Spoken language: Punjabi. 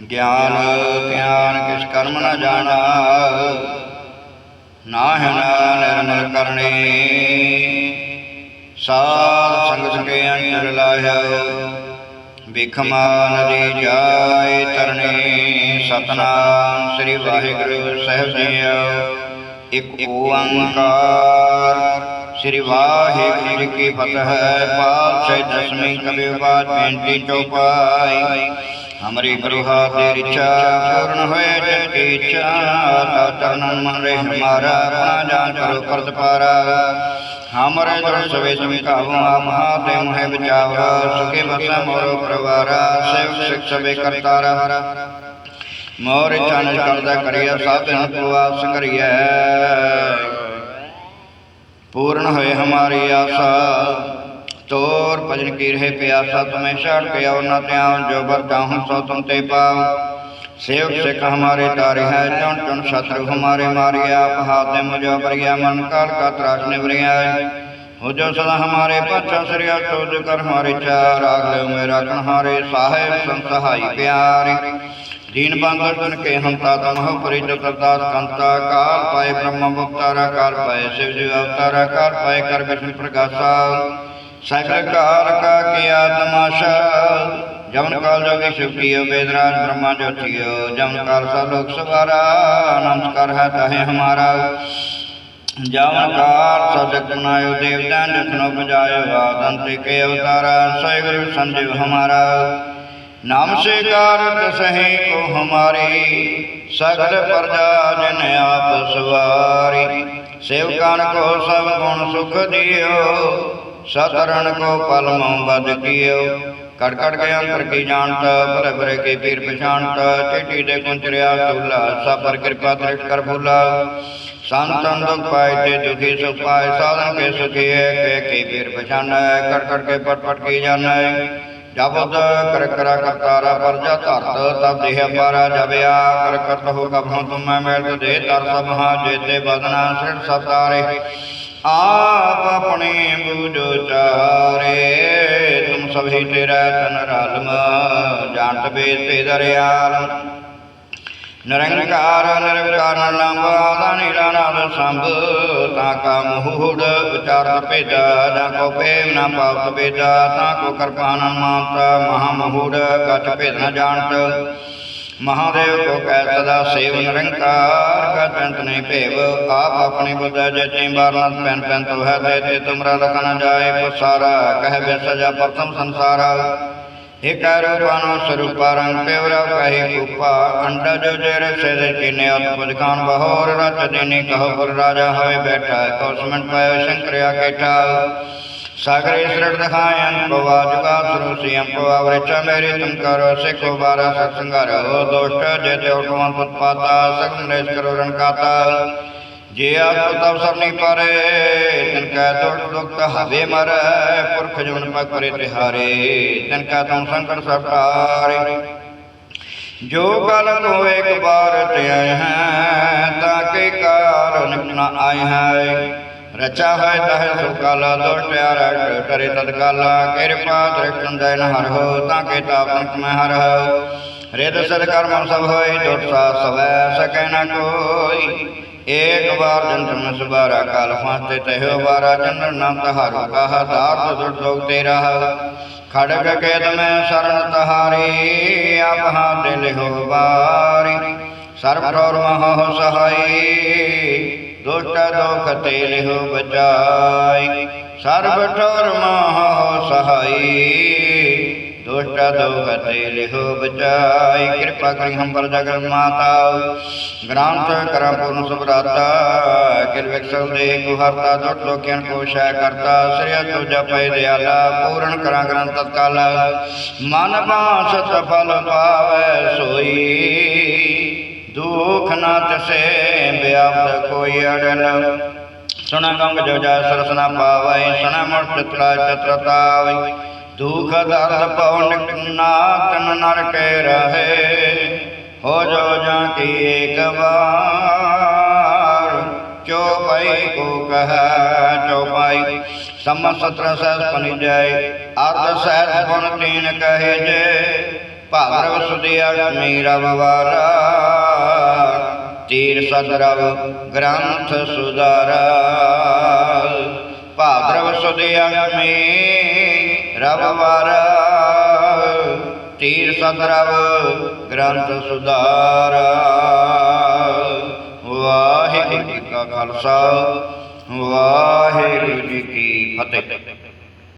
ਗਿਆਨ ਧਿਆਨ ਕਿਸ ਕਰਮ ਨਾ ਜਾਣਾ? ਨਾਹਨ ਨਿਰਮਲ ਕਰਨੇ। ਸਾਧ ਸੰਗਤ ਕੇ ਅੰਤਰ ਲਾਇਆ। ਬਿਖਮਾ ਨਦੀ ਜਾਏ ਤਰਨੇ। ਸਤਨਾਮ ਸ੍ਰੀ ਵਾਹਿਗੁਰੂ ਸਾਹਿਬ ਜੀਓ ਇੱਕ ਓੰਕਾਰ ਸ੍ਰੀ ਵਾਹਿਗੁਰੂ ਜੀ ਕੀ ਫਤਿਹ। ਪਾਤਸ਼ਾਹ ਦਸਵੀਂ ਕਬੀ ਬਾਤ ਬੇਨਤੀ ਚੌਪਾਈ। ਹਮਰੀ ਗ੍ਰਹਾ ਤੇ ਰਿਚਾ ਪੂਰਨ ਹੋਏ ਜਨ ਕੀ ਇੱਛਾ ਤਾ ਮਨ ਰਹਿ ਹਮਾਰਾ ਆਪਣਾ ਜਾਨ ਕਰੋ ਕਰਤ ਪਾਰਾ ਹਮਰੇ ਦਰ ਸਵੇ ਤੁਮ ਕਾਵਾ ਮਹਾ ਤੇ ਮੋਹਿ ਬਚਾਵਾ ਸੁਖੇ ਬਸਾ ਮੋਰੋ ਪਰਵਾਰਾ ਸਿਵ ਸਿਖ ਸਵੇ ਕਰਤਾਰਾ ਮੋਰ ਚਨ ਕਰਦਾ ਕਰਿਆ ਸਾਧਨ ਪੁਆ ਸੰਗਰੀਐ ਪੂਰਨ ਹੋਏ ਹਮਾਰੀ ਆਸਾ ਤੋਰ ਭਜਨ ਕੀ ਰਹੇ ਪਿਆਸਾ ਤੁਮੇ ਛੜ ਪਿਆਉ ਨਾ ਤਿਆਉ ਜੋ ਵਰਤਾਹੁ ਸੋ ਤੁਮ ਤੇ ਪਾਉ। ਸੇਵਕ ਸਿਖ ਹਮਾਰੇ ਤਾਰੇ ਹੈ, ਚੁਣ ਚੁਣ ਸਤਰੂ ਹਮਾਰੇ ਮਾਰਿਆ ਪਹਾਦੇ ਮੁਜੋ ਬਰਿਆ ਮਨ ਕਾਲ ਕਾ ਤਰਾਸ ਨਿਵਰਿਆ ਹੋ ਜੋ ਸਦਾ ਹਮਾਰੇ ਪਾਛਾ ਸਰਿਆ ਸੋਜ ਕਰ ਹਮਾਰੇ ਚਾਰ ਆਗ ਲੈ ਮੇਰਾ ਕਨਹਾਰੇ ਸਾਹਿਬ ਸੰਸਹਾਈ ਪਿਆਰੇ ਦੀਨ ਬੰਦਰ ਤੁਨ ਕੇ ਹੰਤਾ ਤਮਹ ਪਰਿਜ ਕਰਤਾਰ ਕੰਤਾ, ਕਾਲ ਪਾਏ ਬ੍ਰਹਮ ਅਵਤਾਰਾ ਕਾਲ ਪਾਏ ਸਿਵ ਜੀ ਅਵਤਾਰਾ, ਕਾਲ ਪਾਏ ਕਰ ਬਿਸ਼ਨ ਪ੍ਰਕਾਸ਼ਾ सकल काल का किया तमाशा जमन काल जोगी शिव कियो वेदराज ब्रह्मा ज्योतियो जमन काल सब लोग सवारा नमस्कार है ताहे हमारा जमन काल सब जग बनायो देवदान जखनो बजायो आदंत के अवतारा सय गुरु संजीव हमारा नाम से कारत सहे को हमारी सगल प्रजा जन आप सवारी सेवकान को सब गुण सुख दियो ਸਤਰਣ ਕੋ ਪਲਮਉ ਬਦ ਕੀਓ। ਕੜ ਕੜ ਕੇ ਅੰਤਰ ਕੀ ਜਾਣਤ, ਭਰੇ ਭਰੇ ਕੀ ਪੀਰ ਪਛਾਣਤ ਟੇਟੀ ਦੇ ਕੁੰਚਰਿਆ ਤੁਲਾ, ਸਬਰ ਕਿਰਪਾ ਤ੍ਰਿਟ ਕਰ ਭੁਲਾ। ਸੰਤਨ ਦੁਖ ਪਾਏ ਤੇ ਦੁਖੀ ਸੁਖ ਪਾਏ, ਸਾਧਨ ਕੇ ਸੁਖੀ ਹੈ ਕੇ ਕੀ ਪੀਰ ਪਛਾਣੈ ਕੜ ਕੜ ਕੇ ਪਟ ਪਟ ਕੀ ਜਾਣੈ। ਜਬਦ ਕਰ ਕਰਾ ਕਰਤਾਰਾ ਪਰਜਾ ਧਰਤ, ਤਬ ਦੇਹ ਪਾਰਾ ਜਬਿਆ ਕਰ ਕਰਤ ਹੋ ਕਭਉ ਤੁਮੈ ਮੈਲ ਤੇ ਦੇਹ ਤਰ ਸਭਾ ਜੇਤੇ ਬਦਨਾ ਸਿਰ ਸਤਾਰੇ ਆਪ ਆਪਣੇ ਬੂਝੋ ਚਾਰੇ ਤੁਮ ਸਭੀ ਤੇਰਾ ਤਨ ਰਾਲਮ, ਜਾਣਤ ਬੇਦ ਤੇ ਦਰਿਆਲ। ਨਿਰੰਕਾਰ, ਨਿਰਵਿਕਾਰ ਨਾਮ ਨਿਰਾਨਾਦ ਸੰਭ, ਤਾ ਕਾ ਮਹੂੜ ਵਿਚਾਰਤ ਭੇਦਾ ਜਾਂ ਕੋ ਭੇਵ ਨਾ ਪਾਵਤ ਭੇਦਾ ਤਾ ਕੋ ਕਰਪਾਨ ਮਾਨਤਾ, ਮਹਾ ਮਹੂੜ, ਕਛ ਭੇਦ ਨ ਜਾਣਤ। ਮਹਾਦੇਵ ਕੋ ਕਹਿ ਸਦਾ ਸੇਵ ਨਿਰੰਕਾਰ ਕਾ ਚੰਤ ਨਹੀਂ ਭੇਵ, ਆਪ ਆਪਣੀ ਬੁੱਧ ਜੇ ਚੈ ਪੈਨ ਪੈਨ ਤੋ ਹੈ ਤੇ ਤੇ ਤੁਮਰਾ ਲਖਨ ਜਾਏ ਪਸਾਰਾ, ਕਹਿ ਬੇ ਸਜਾ ਪ੍ਰਥਮ ਸੰਸਾਰਾ। ਇਕ ਰੂਪਾਨੋ ਸਰੂਪਾ ਰੰਗ ਪੇਵਰਾ ਕਹੀ ਕੂਪਾ ਅੰਡਾ ਜੋ ਜੇਰ ਸੇ ਕਿਨੇ ਅਤਪੁਜ ਖਾਨ ਬਹੋਰ, ਰਚ ਦੇਨੀ ਕਹੋ ਪੁਰ ਰਾਜਾ ਹੋਏ ਬੈਠਾ ਕੌਸਮਨ ਪਾਇਓ ਸ਼ੰਕਰਿਆ ਕੇਠਾ। सागरे शरण दिखायन पवा जुगा सरोसी पवा वृक्ष मेरे तुम करो सिखो बारा सत्संगार हो दोष्ट जेते उठवन उत्पाता सगन नरेश करो रण काता जे आप तब सरनी पारे तिनका दुख दुख हवे मर पुरख जमन पग करे तिहारे तिनका तुम संकट सब टारे जो कल को एक बार ते आए हैं ताके कारण न आए हैं ਰਚਾ ਹੈ ਤਹ ਸੁਕਾਲਾ ਦੋਟਿਆਰਾ ਕਰੇ ਤਤਕਾਲਾ। ਕਿਰਪਾ ਦ੍ਰਿਸ਼ਟੰ ਦਇਨ ਹਰ ਹੋ, ਤਾਂ ਕੇ ਤਾਪਨ ਮੈਂ ਹਰ ਹੋ। ਰਿਦ ਸਦ ਕਰਮ ਸਭ ਹੋਈ ਟੁੱਟ ਸਾ ਸਵੈ ਸਕੈ ਨ ਕੋਈ। ਏਕ ਵਾਰ ਜਨਮ ਸੁਬਾਰਾ ਕਾਲ ਫਾਂਤੇ ਤਹਿ ਵਾਰਾ ਜਨਨ ਨਾਮ ਤਹਾਰੋ ਕਹਾ ਦਾਰ ਦੁਰ ਲੋਕ ਤੇਰਾ ਖੜਗ ਕੇਦ ਮੈਂ ਸਰਣ ਤਹਾਰੀ, ਆਪ ਹਾਥ ਲਿਹੋ ਬਾਰੀ ਸਰਬ ਠੋਰ ਮਹ ਸਹਾਈ। ਦੁਸ਼ਟ ਦੋਖ ਤੇ ਲਿਹੁ ਬਚਾਈ। ਸਰਬ ਠੋਰ ਮਹ ਸਹਾਈ। ਦੁਸ਼ਟ ਦੋਖ ਤੇ ਲਿਹੁ ਬਚਾਈ। ਕਿਰਪਾ ਕਰੀ ਹਮ ਪਰ ਜਗਤ ਮਾਤਾ ਗ੍ਰੰਥ ਕਰਾ ਪੂਰਨ ਸੁਭਰਾਤਾ। ਕਿਰਵਿਕ ਦੇ ਗੁਹਰਤਾ ਦੁਟ ਲੋਕਿਆਂ ਕੋ ਸ਼ੈ ਕਰਤਾ। ਸ੍ਰਿਆ ਤੁ ਜਪੈ ਦਿਆਲਾ। ਪੂਰਨ ਕਰਾਂ ਗ੍ਰੰਥ ਤਤਕਾਲ। ਮਨ ਬਾਸਤ ਫਲ ਪਾਵੈ ਸੋਈ। ਦੁਖ ਨਾ ਤਸੇ ਬਿਆਪਤ ਕੋਈ ਅੜਨ ਸੁਣ ਗੰਗ ਜੋ ਜਾ ਸਰਸ ਨਾ ਪਾਵੈ, ਸੁਣ ਮੁਰ ਚਤਰਾ ਚਤਰਤਾਵੈ ਦੁਖ ਦਰਦ ਪਉ ਨਾਤਨ ਨਰ ਕੇ ਰਹੇ। ਹੋ ਜੋ ਜਾਂ ਕੀ ਏਕ ਵਾਰ ਚੋਪਈ ਕੋ ਕਹ ਚੋਪਈ ਸਮ ਸਤਰ ਸਹਿਸ ਪਨਿ ਜਾਏ, ਅਰਧ ਸਹਿਸ ਗੁਣ ਤੀਨ ਕਹੇ ਜੇ। ਭਾਦਰਵ ਸੁਦਿਆ ਮੇਰਾ ਬਵਾਰਾ ਤੀਰ ਸਦਰਵ ਗ੍ਰੰਥ ਸੁਦਾਰਾ ਭਾਦਰਵ ਸੁਦਿਆ ਮੇਰਾ ਬਵਾਰਾ ਤੀਰ ਸਦਰਵ ਗ੍ਰੰਥ ਸੁਦਾਰਾ ਵਾਹਿਗੁਰੂ ਜੀ ਕਾ ਖਾਲਸਾ, ਵਾਹਿਗੁਰੂ ਜੀ ਕੀ ਫਤਿਹ।